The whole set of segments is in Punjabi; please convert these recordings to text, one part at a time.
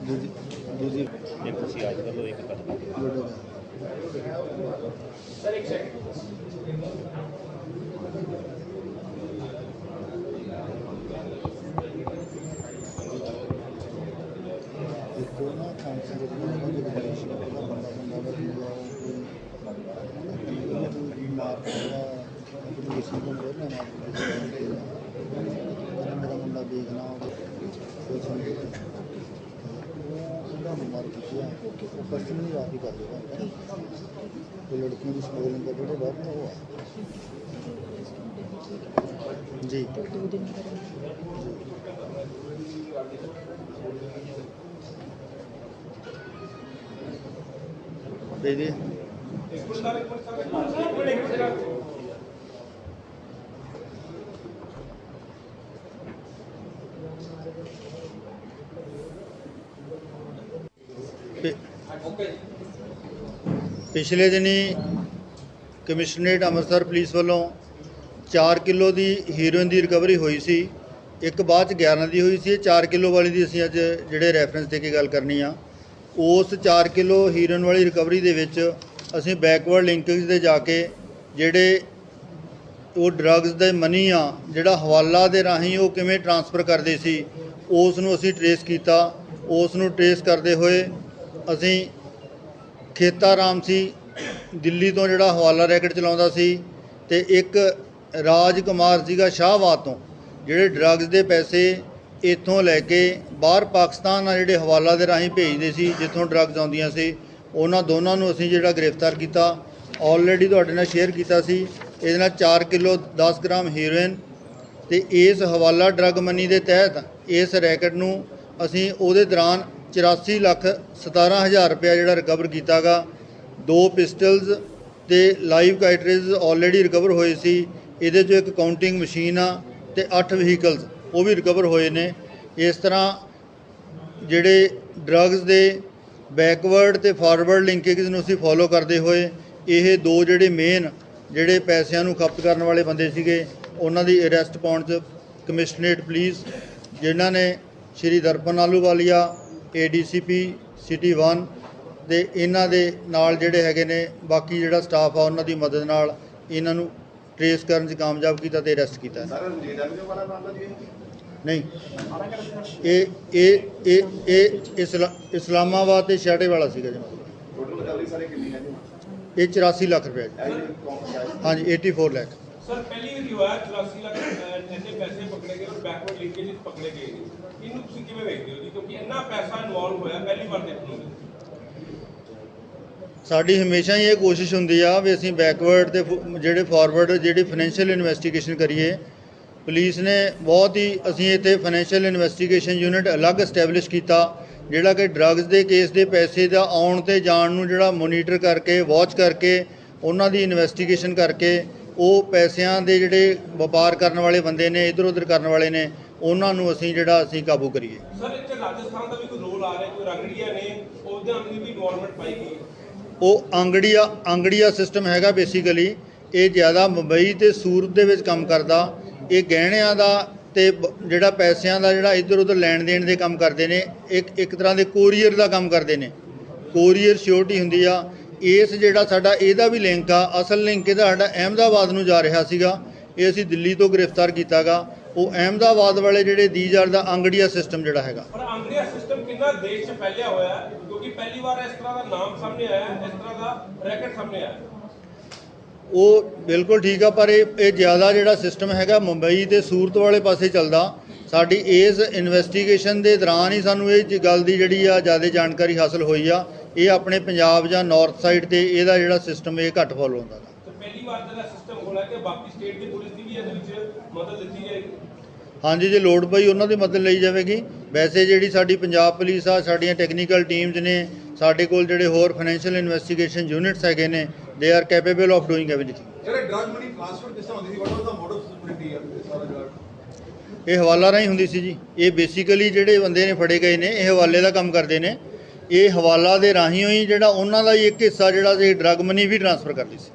ਦੂਜੀ ਤੁਸੀਂ ਅੱਜ ਕਰ ਇੱਕ ਕੱਟ ਕਰ ਇੱਕ ਨਾ ਕਾਂਸਰ ਦੀ ਉਹਨਾਂ ਦੀ ਡਿਪਰੈਸ਼ਨ ਦਾ ਬੰਦਾ ਬੰਦਾ ਦਾ ਦੂਜਾ ਕੋਈ ਮਾਰ ਦਾ ਕੋਈ ਕਿਸੇ ਨੂੰ ਬੋਲਣਾ ਨਾ ਮੇਰਾ ਮੁੰਡਾ ਦੇਖਣਾ ਕੋਈ ਸਮਝ ਉਹਦਾ ਬਿਮਾਰ ਆਪ ਹੀ ਕਰ ਦੇਗਾ ਉਹ ਲੜਕੀਆਂ ਦੀ ਸਮਗਲਿੰਗ ਦਾ ਜਿਹੜੇ ਬਾਹਰ ਨਾ ਉਹ ਆ ਜੀ ਦੇ ਦੇ। ਪਿਛਲੇ ਦਿਨੀ ਕਮਿਸ਼ਨਰੇਟ ਅੰਮ੍ਰਿਤਸਰ ਪੁਲਿਸ ਵੱਲੋਂ 4 ਕਿਲੋ ਦੀ ਹੀਰੋਇਨ ਦੀ ਰਿਕਵਰੀ ਹੋਈ ਸੀ। ਇੱਕ ਬਾਅਦ ਚ 11 ਦੀ ਹੋਈ ਸੀ। ਇਹ 4 ਕਿਲੋ ਵਾਲੀ ਦੀ ਅਸੀਂ ਅੱਜ ਜਿਹੜੇ ਰੈਫਰੈਂਸ ਦੇ ਕੇ ਗੱਲ ਕਰਨੀ ਆ। ਉਸ 4 ਕਿਲੋ ਹੀਰੋਇਨ ਵਾਲੀ ਰਿਕਵਰੀ ਦੇ ਵਿੱਚ ਅਸੀਂ ਬੈਕਵਰਡ ਲਿੰਕੇਜ ਦੇ ਜਾ ਕੇ ਜਿਹੜੇ ਉਹ ਡਰੱਗਸ ਦੇ ਮਨੀ ਆ, ਜਿਹੜਾ ਹਵਾਲਾ ਦੇ ਰਾਹੀਂ ਉਹ ਕਿਵੇਂ ਟਰਾਂਸਫਰ ਕਰਦੇ ਸੀ, ਉਸ ਨੂੰ ਅਸੀਂ ਟਰੇਸ ਕੀਤਾ। ਉਸ ਨੂੰ ਟਰੇਸ ਕਰਦੇ ਹੋਏ ਅਸੀਂ ਖੇਤਾ ਰਾਮ ਸੀ, ਦਿੱਲੀ ਤੋਂ ਜਿਹੜਾ ਹਵਾਲਾ ਰੈਕਟ ਚਲਾਉਂਦਾ ਸੀ ਤੇ ਇੱਕ ਰਾਜ ਕੁਮਾਰ ਸੀਗਾ ਸ਼ਾਹਬਾਦ ਤੋਂ, ਜਿਹੜੇ ਡਰੱਗਸ ਦੇ ਪੈਸੇ ਇੱਥੋਂ ਲੈ ਕੇ ਬਾਹਰ ਪਾਕਿਸਤਾਨ ਨਾਲ ਜਿਹੜੇ ਹਵਾਲਾ ਦੇ ਰਾਹੀਂ ਭੇਜਦੇ ਸੀ, ਜਿੱਥੋਂ ਡਰੱਗਸ ਆਉਂਦੀਆਂ ਸੀ, ਉਹਨਾਂ ਦੋਨਾਂ ਨੂੰ ਅਸੀਂ ਜਿਹੜਾ ਗ੍ਰਿਫਤਾਰ ਕੀਤਾ ਆਲਰੇਡੀ ਤੁਹਾਡੇ ਨਾਲ ਸ਼ੇਅਰ ਕੀਤਾ ਸੀ, ਇਹਦੇ ਨਾਲ 4 ਕਿਲੋ 10 ਗ੍ਰਾਮ ਹੀਰੋਇਨ ਤੇ ਇਸ ਹਵਾਲਾ ਡਰੱਗ ਮਨੀ ਦੇ ਤਹਿਤ ਇਸ ਰੈਕਟ ਨੂੰ ਅਸੀਂ ਉਹਦੇ ਦੌਰਾਨ 84 ਲੱਖ 17000 ਰੁਪਇਆ ਜਿਹੜਾ ਰਿਕਵਰ ਕੀਤਾਗਾ। ਦੋ ਪਿਸਟਲਸ ਤੇ ਲਾਈਵ ਕਾਈਟਰੇਜ ਆਲਰੇਡੀ ਰਿਕਵਰ ਹੋਏ ਸੀ। ਇਹਦੇ 'ਚੋਂ ਇੱਕ ਕਾਊਂਟਿੰਗ ਮਸ਼ੀਨ ਆ ਤੇ 8 ਵਹੀਕਲਸ ਉਹ ਵੀ ਰਿਕਵਰ ਹੋਏ ਨੇ। ਇਸ ਤਰ੍ਹਾਂ ਜਿਹੜੇ ਡਰੱਗਸ ਦੇ ਬੈਕਵਰਡ ਤੇ ਫਾਰਵਰਡ ਲਿੰਕੇਜ ਨੂੰ ਅਸੀਂ ਫੋਲੋ ਕਰਦੇ ਹੋਏ, ਇਹ ਦੋ ਜਿਹੜੇ ਮੇਨ ਜਿਹੜੇ ਪੈਸਿਆਂ ਨੂੰ ਖਪਤ ਕਰਨ ਵਾਲੇ ਬੰਦੇ ਸੀਗੇ, ਉਹਨਾਂ ਦੀ ਅਰੈਸਟ ਪਾਉਣ 'ਚ ਕਮਿਸ਼ਨਰੇਟ ਪੁਲਿਸ ਜਿਨ੍ਹਾਂ ਨੇ ਸ਼੍ਰੀ ਦਰਪਨ ਆਲੂਵਾਲੀਆ ਏਡੀਸੀਪੀ ਸਿਟੀ 1 ਤੇ ਇਹਨਾਂ ਦੇ ਨਾਲ ਜਿਹੜੇ ਹੈਗੇ ਨੇ ਬਾਕੀ ਜਿਹੜਾ ਸਟਾਫ ਆ ਉਹਨਾਂ ਦੀ ਮਦਦ ਨਾਲ ਇਹਨਾਂ ਨੂੰ ਟਰੇਸ ਕਰਨ 'ਚ ਕਾਮਯਾਬ ਕੀਤਾ ਤੇ ਅਰੈਸਟ ਕੀਤਾ। ਸਰ ਰਣਜੀਤ ਐਵਨਿਊ ਵਾਲਾ ਮਾਮਲਾ ਜੀ? ਨਹੀਂ। ਇਹ ਇਹ ਇਹ ਇਹ ਇਸਲਾ- ਇਸਲਾਮਾਬਾਦ ਤੇ ਛਾਟੇ ਵਾਲਾ ਸੀਗਾ ਜੀ। ਟੋਟਲ ਰਿਕਵਰੀ ਸਾਰੇ ਕਿੰਨੀ ਹੈ ਜੀ? ਇਹ 84 ਲੱਖ ਰੁਪਏ ਜੀ। ਹਾਂਜੀ 84 ਲੱਖ। ਸਰ ਪਹਿਲੀ ਵਾਰੀ ਹੋਇਆ 84 ਲੱਖ ਇੰਨੇ ਪੈਸੇ ਬੈਕਵਰਡ ਲਿੰਕੇਜ ਪਕੜੇ ਗਏ ਨੇ। ਇਹਨੂੰ ਤੁਸੀਂ ਕਿਵੇਂ ਵੇਖਦੇ ਹੋ ਜੀ? ਕਿਉਂਕਿ ਇੰਨਾ ਪੈਸਾ ਇਨਵੋਲਵ ਹੋਇਆ, ਪਹਿਲੀ ਵਾਰ ਦੇਖਣ ਨੂੰ ਸਾਡੀ ਹਮੇਸ਼ਾ ਹੀ ਇਹ ਕੋਸ਼ਿਸ਼ ਹੁੰਦੀ ਆ ਵੀ ਅਸੀਂ ਬੈਕਵਰਡ ਤੇ ਫ- ਜਿਹੜੇ ਫਾਰਵਰਡ ਜਿਹੜੀ ਫਾਈਨੈਂਸ਼ੀਅਲ ਇਨਵੈਸਟੀਗੇਸ਼ਨ ਕਰੀਏ। ਪੁਲਿਸ ਨੇ ਬਹੁਤ ਹੀ, ਅਸੀਂ ਇੱਥੇ ਫਾਈਨੈਂਸ਼ੀਅਲ ਇਨਵੈਸਟੀਗੇਸ਼ਨ ਯੂਨਿਟ ਅਲੱਗ ਐਸਟੈਬਲਿਸ਼ ਕੀਤਾ, ਜਿਹੜਾ ਕਿ ਡਰੱਗਸ ਦੇ ਕੇਸ ਦੇ ਪੈਸੇ ਦਾ ਆਉਣ ਤੇ ਜਾਣ ਨੂੰ ਜਿਹੜਾ ਮੋਨੀਟਰ ਕਰਕੇ ਵਾਚ ਕਰਕੇ, ਉਹਨਾਂ ਦੀ ਇਨਵੈਸਟੀਗੇਸ਼ਨ ਕਰਕੇ ਉਹ ਪੈਸਿਆਂ ਦੇ ਜਿਹੜੇ ਵਪਾਰ ਕਰਨ ਵਾਲੇ ਬੰਦੇ ਨੇ ਇਧਰ ਉਧਰ ਕਰਨ ਵਾਲੇ ਨੇ ਉਹਨਾਂ ਨੂੰ ਅਸੀਂ ਜਿਹੜਾ ਅਸੀਂ ਕਾਬੂ ਕਰੀਏ। ਸਰ ਇੱਥੇ ਰਾਜਸਥਾਨ ਦਾ ਵੀ ਕੋਈ ਰੋਲ ਆ ਰਿਹਾ ਕੋਈ ਰੰਗੜੀਆਂ ਨੇ ਉਹਦੇ ਨਾਲ ਵੀ ਇਨਵੋਲਵਮੈਂਟ ਪਾਈ ਗਈ ਉਹ ਅੰਗੜੀਆ ਅੰਗੜੀਆ ਸਿਸਟਮ ਹੈਗਾ ਬੇਸਿਕਲੀ ਇਹ ਜ਼ਿਆਦਾ ਮੁੰਬਈ ਤੇ ਸੂਰਤ ਦੇ ਵਿੱਚ ਕੰਮ ਕਰਦਾ ਇਹ ਗਹਿਣਿਆਂ ਦਾ ਤੇ ਜਿਹੜਾ ਪੈਸਿਆਂ ਦਾ ਜਿਹੜਾ ਇੱਧਰ ਉੱਧਰ ਲੈਣ ਦੇਣ ਦੇ ਕੰਮ ਕਰਦੇ ਨੇ ਇੱਕ ਇੱਕ ਤਰ੍ਹਾਂ ਦੇ ਕੋਰੀਅਰ ਦਾ ਕੰਮ ਕਰਦੇ ਨੇ। ਕੋਰੀਅਰ ਸਿਕਿਉਰਿਟੀ ਹੁੰਦੀ ਆ ਇਸ ਜਿਹੜਾ ਸਾਡਾ ਇਹਦਾ ਵੀ ਲਿੰਕ ਆ ਅਸਲ ਲਿੰਕ ਇਹਦਾ ਸਾਡਾ ਅਹਿਮਦਾਬਾਦ ਨੂੰ ਜਾ ਰਿਹਾ ਸੀਗਾ। ਇਹ ਅਸੀਂ ਦਿੱਲੀ ਤੋਂ ਗ੍ਰਿਫਤਾਰ ਕੀਤਾਗਾ। ਉਹ ਅਹਿਮਦਾਬਾਦ ਵਾਲੇ ਜਿਹੜੇ ਦੀਜਾਰ ਦਾ ਅੰਗੜੀਆ ਸਿਸਟਮ ਜਿਹੜਾ ਹੈਗਾ। ਪਰ ਅੰਗਰੇਜ਼ ਸਿਸਟਮ ਕਿੰਨਾ ਦੇਸ਼ 'ਚ ਫੈਲਿਆ ਹੋਇਆ ਕਿਉਂਕਿ ਪਹਿਲੀ ਵਾਰ ਇਸ ਤਰ੍ਹਾਂ ਦਾ ਨਾਮ ਸਾਹਮਣੇ ਆਇਆ ਇਸ ਤਰ੍ਹਾਂ ਦਾ ਰੈਕਟ ਸਾਹਮਣੇ ਆਇਆ। ਉਹ ਬਿਲਕੁਲ ਠੀਕ ਆ ਪਰ ਇਹ ਇਹ ਜ਼ਿਆਦਾ ਜਿਹੜਾ ਸਿਸਟਮ ਹੈਗਾ ਮੁੰਬਈ ਤੇ ਸੂਰਤ ਵਾਲੇ ਪਾਸੇ ਚੱਲਦਾ। ਸਾਡੀ ਇਸ ਇਨਵੈਸਟੀਗੇਸ਼ਨ ਦੇ ਦੌਰਾਨ ਹੀ ਸਾਨੂੰ ਇਹ ਗੱਲ ਦੀ ਜਿਹੜੀ ਆ ਜ਼ਿਆਦਾ ਜਾਣਕਾਰੀ ਹਾਸਲ ਹੋਈ ਆ। ਇਹ ਆਪਣੇ ਪੰਜਾਬ ਜਾਂ ਨਾਰਥ ਸਾਈਡ ਤੇ ਇਹਦਾ ਜਿਹੜਾ ਸਿਸਟਮ ਇਹ ਘੱਟ ਫੋਲੋ ਹੁੰਦਾ। ਤੇ ਪਹਿਲੀ ਵਾਰ ਜਿਹੜਾ ਸਿਸਟਮ ਹੋਣਾ ਕਿ ਬਾਕੀ ਸਟੇਟ ਦੀ ਪੁਲਿਸ ਦੀ ਵੀ ਇਹਦੇ ਵਿੱਚ ਮਦਦ ਦਿੱਤੀ ਜਾਏਗੀ ਹਾਂਜੀ ਜੇ ਲੋੜ ਪਈ ਉਹਨਾਂ ਦੀ ਮਦਦ ਲਈ ਜਾਵੇਗੀ। ਵੈਸੇ ਜਿਹੜੀ ਸਾਡੀ ਪੰਜਾਬ ਪੁਲਿਸ ਆ ਸਾਡੀਆਂ ਟੈਕਨੀਕਲ ਟੀਮਸ ਨੇ ਸਾਡੇ ਕੋਲ ਜਿਹੜੇ ਹੋਰ ਫਾਈਨੈਂਸ਼ੀਅਲ ਇਨਵੈਸਟੀਗੇਸ਼ਨ ਯੂਨਿਟਸ ਹੈਗੇ ਨੇ they are capable of doing everything ਜਿਹੜੇ ਡਰਗ ਮਨੀ ਟ੍ਰਾਂਸਫਰ ਕਿਸ ਤਰ੍ਹਾਂ ਹੁੰਦੀ ਸੀ? What was the mode of ਸਾਰਾ ਜਿਹੜਾ ਇਹ ਹਵਾਲਾ ਰਾਹੀਂ ਹੁੰਦੀ ਸੀ ਜੀ। ਇਹ ਬੇਸਿਕਲੀ ਜਿਹੜੇ ਬੰਦੇ ਨੇ ਫੜੇ ਗਏ ਨੇ ਇਹ ਹਵਾਲੇ ਦਾ ਕੰਮ ਕਰਦੇ ਨੇ। ਇਹ ਹਵਾਲਾ ਦੇ ਰਾਹੀਂ ਹੀ ਜਿਹੜਾ ਉਹਨਾਂ ਦਾ ਹੀ ਇੱਕ ਹਿੱਸਾ ਜਿਹੜਾ ਸੀ ਡਰਗ ਮਨੀ ਵੀ ਟ੍ਰਾਂਸਫਰ ਕਰਦੀ ਸੀ।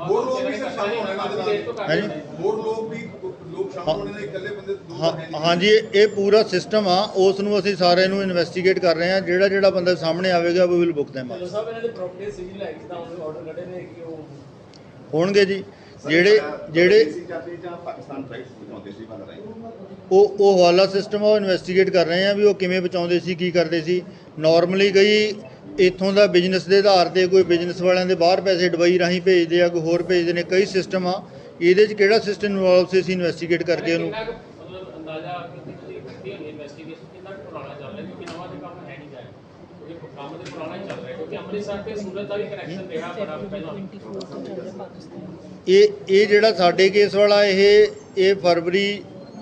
ਹੋਰ ਲੋਕ ਵੀ ਸਰ ਸ਼ਾਮਲ ਹੋਣੇ ਨਾਲ ਦੇ ਨਾਲ ਹਾਂਜੀ। ਹੋਰ ਲੋਕ ਵੀ ਲੋਕ ਸ਼ਾਮ ਨੂੰ ਉਹਨਾਂ ਨੇ ਇਕੱਲੇ ਬੰਦੇ ਦੋ ਹਾਂ ਹੈ ਨਹੀਂ। ਹਾਂਜੀ ਇਹ ਪੂਰਾ ਸਿਸਟਮ ਆ। ਉਸ ਨੂੰ ਅਸੀਂ ਸਾਰਿਆਂ ਨੂੰ ਇਨਵੈਸਟੀਗੇਟ ਕਰ ਰਹੇ ਹਾਂ। ਜਿਹੜਾ ਜਿਹੜਾ ਬੰਦਾ ਸਾਹਮਣੇ ਆਵੇਗਾ ਵੀ ਵਿਲ ਬੁੱਕ। ਸਾਹਿਬ ਇਹਨਾਂ ਦੇ ਪ੍ਰੋਪਰਟੀ ਸੀਜ਼ਨ ਲੈ ਕੇ ਤਾਂ ਉਹਨੇ ਆਰਡਰ ਕੱਢੇ ਨੇ ਕਿ ਉਹ ਹੋਣਗੇ ਜੀ। ਜਿਹੜੇ ਜਿਹੜੇ ਪਾਕਿਸਤਾਨ ਬਚਾਉਂਦੇ ਸੀ ਬਣ ਰਹੇ ਉਹ ਉਹ ਹਵਾਲਾ ਸਿਸਟਮ ਆ ਉਹ ਇਨਵੈਸਟੀਗੇਟ ਕਰ ਰਹੇ ਆ ਵੀ ਉਹ ਕਿਵੇਂ ਬਚਾਉਂਦੇ ਸੀ ਕੀ ਕਰਦੇ ਸੀ। ਨਾਰਮਲੀ ਕਈ ਇੱਥੋਂ ਦਾ ਬਿਜ਼ਨਸ ਦੇ ਆਧਾਰ ਤੇ ਕੋਈ ਬਿਜ਼ਨਸ ਵਾਲਿਆਂ ਦੇ ਬਾਹਰ ਪੈਸੇ ਦੁਬਈ ਰਾਹੀਂ ਭੇਜਦੇ ਆ ਕੋਈ ਹੋਰ ਭੇਜਦੇ ਨੇ ਕਈ ਸਿਸਟਮ ਆ। ਇਹਦੇ 'ਚ ਕਿਹੜਾ ਸਿਸਟਮ ਇਨਵੋਲਵ ਸੀ ਅਸੀਂ ਇਨਵੈਸਟੀਗੇਟ ਕਰਕੇ ਉਹਨੂੰ। ਕਿੰਨਾ ਕੁ ਮਤਲਬ ਅੰਦਾਜ਼ਾ ਕਿ ਤੁਸੀਂ ਕੀਤੀ ਹੋਣੀ ਇਨਵੈਸਟੀਗੇਸ਼ਨ ਕਿੰਨਾ ਕੁ ਪੁਰਾਣਾ ਚੱਲ ਰਿਹਾ ਕਿਉਂਕਿ ਨਵਾਂ ਤੇ ਕੰਮ ਹੈ ਨਹੀਂ ਜਾਏ ਕਿਉਂਕਿ ਕੰਮ ਤੇ ਪੁਰਾਣਾ ਹੀ ਚੱਲ ਰਿਹਾ ਕਿਉਂਕਿ ਅੰਮ੍ਰਿਤਸਰ ਤੇ ਸੂਰਤ ਦਾ ਵੀ ਕਨੈਕਸ਼ਨ ਰਿਹਾ ਬੜਾ ਪਹਿਲਾਂ। 24 ਤੋਂ ਚੱਲ ਰਿਹਾ ਪਾਕਿਸਤਾਨ ਇਹ ਇਹ ਜਿਹੜਾ ਸਾਡੇ ਕੇਸ ਵਾਲਾ ਇਹ ਇਹ ਫਰਵਰੀ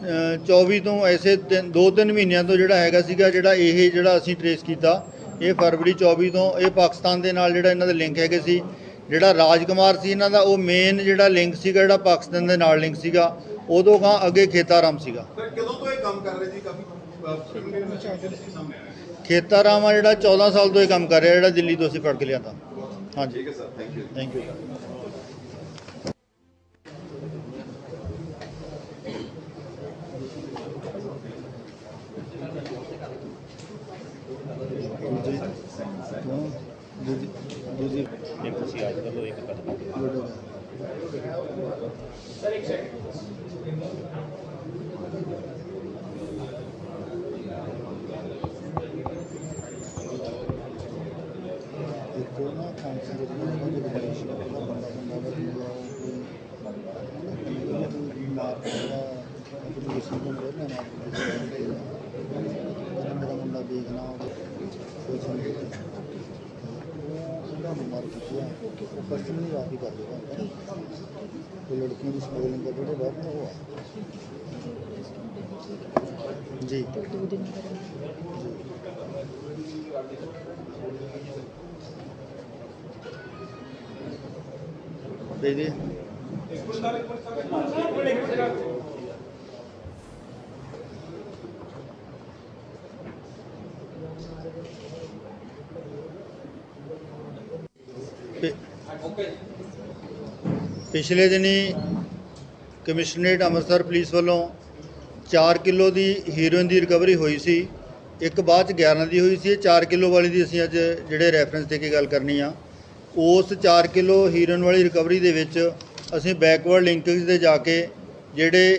ਅ, 24 ਤੋਂ ਐਸੇ ਤਿੰਨ- ਦੋ ਤਿੰਨ ਮਹੀਨਿਆਂ ਤੋਂ ਜਿਹੜਾ ਹੈਗਾ ਸੀਗਾ ਜਿਹੜਾ ਇਹ ਜਿਹੜਾ ਅਸੀਂ ਟਰੇਸ ਕੀਤਾ ਇਹ ਫਰਵਰੀ 24 ਤੋਂ ਇਹ ਪਾਕਿਸਤਾਨ ਦੇ ਨਾਲ ਜਿਹੜਾ ਇਹਨਾਂ ਦੇ ਲਿੰਕ ਹੈਗੇ ਸੀ। ਜਿਹੜਾ ਰਾਜਕੁਮਾਰ ਸੀ ਇਹਨਾਂ ਦਾ ਉਹ ਮੇਨ ਜਿਹੜਾ ਲਿੰਕ ਸੀਗਾ ਜਿਹੜਾ ਪਾਕਿਸਤਾਨ ਦੇ ਨਾਲ ਲਿੰਕ ਸੀਗਾ ਉਦੋਂ ਗਾਂ ਅੱਗੇ ਖੇਤਾਰਾਮ ਸੀਗਾ। ਸਰ ਕਦੋਂ ਤੋਂ ਇਹ ਕੰਮ ਕਰ ਰਹੇ ਜੀ ਕਾਫੀ ਕ੍ਰਿਮੀਨਲ ਇਨਵੈਸਟੀਗੇਸ਼ਨ ਸੀ ਸਾਹਮਣੇ ਆ ਰਿਹਾ ਖੇਤਾਰਾਮ ਆ ਜਿਹੜਾ 14 ਸਾਲ ਤੋਂ ਇਹ ਕੰਮ ਕਰ ਰਿਹਾ ਜਿਹੜਾ ਦਿੱਲੀ ਤੋਂ ਅਸੀਂ ਫੜ ਕੇ ਲਿਆਂਦਾ। ਹਾਂਜੀ। ਠੀਕ ਹੈ sir thank you thank you ਇੱਕ ਤੁਸੀਂ ਅੱਜ ਕਰ ਲਓ ਇੱਕ ਕੱਲ ਕਰ ਲਓ ਸਰ ਇੱਕ ਸੈਕਿੰਡ ਦੇਖੋ ਨਾ ਕਾਉਂਸਲ ਦੇ ਨਾਲ ਜਿਹੜਾ ਰਿਲੇਸ਼ਨ ਦਾ ਬੰਦਾ ਬੰਦਾ ਦਾ ਵੀ ਮਾਰ ਦਾ ਐਪਲੀਕੇਸ਼ਨ ਤੋਂ ਲੈ ਨਾ ਮੇਰਾ ਮੁੰਡਾ ਦੇਖਣਾ ਕੋਈ ਸਮਝ ਉਹਦਾ ਮਾਰ ਕਿਹਾ ਉਹ ਪਰਸਨਲੀ ਆਪ ਹੀ ਕਰ ਦੇਗਾ ਉਹ ਲੜਕੀਆਂ ਦੀ ਸਮਗਲਿੰਗ ਕਰ ਜਿਹੜੇ ਬਾਹਰ ਨੇ ਉਹ ਆ ਜੀ ਦੋ ਦਿਨ ਕਰਾਂਗੇ ਦੇ ਦੇ ਪਿਛਲੇ ਦਿਨੀ ਕਮਿਸ਼ਨਰੇਟ ਅੰਮ੍ਰਿਤਸਰ ਪੁਲਿਸ ਵੱਲੋਂ 4 ਕਿਲੋ ਦੀ ਹੀਰੋਇਨ ਦੀ ਰਿਕਵਰੀ ਹੋਈ ਸੀ। ਇੱਕ ਬਾਅਦ ਚ 11 ਦੀ ਹੋਈ ਸੀ। ਇਹ 4 ਕਿਲੋ ਵਾਲੀ ਦੀ ਅਸੀਂ ਅੱਜ ਜਿਹੜੇ ਰੈਫਰੈਂਸ ਦੇ ਕੇ ਗੱਲ ਕਰਨੀ ਆ। ਉਸ 4 ਕਿਲੋ ਹੀਰਨ ਵਾਲੀ ਰਿਕਵਰੀ ਦੇ ਵਿੱਚ ਅਸੀਂ ਬੈਕਵਰਡ ਲਿੰਕੇਜ ਦੇ ਜਾ ਕੇ ਜਿਹੜੇ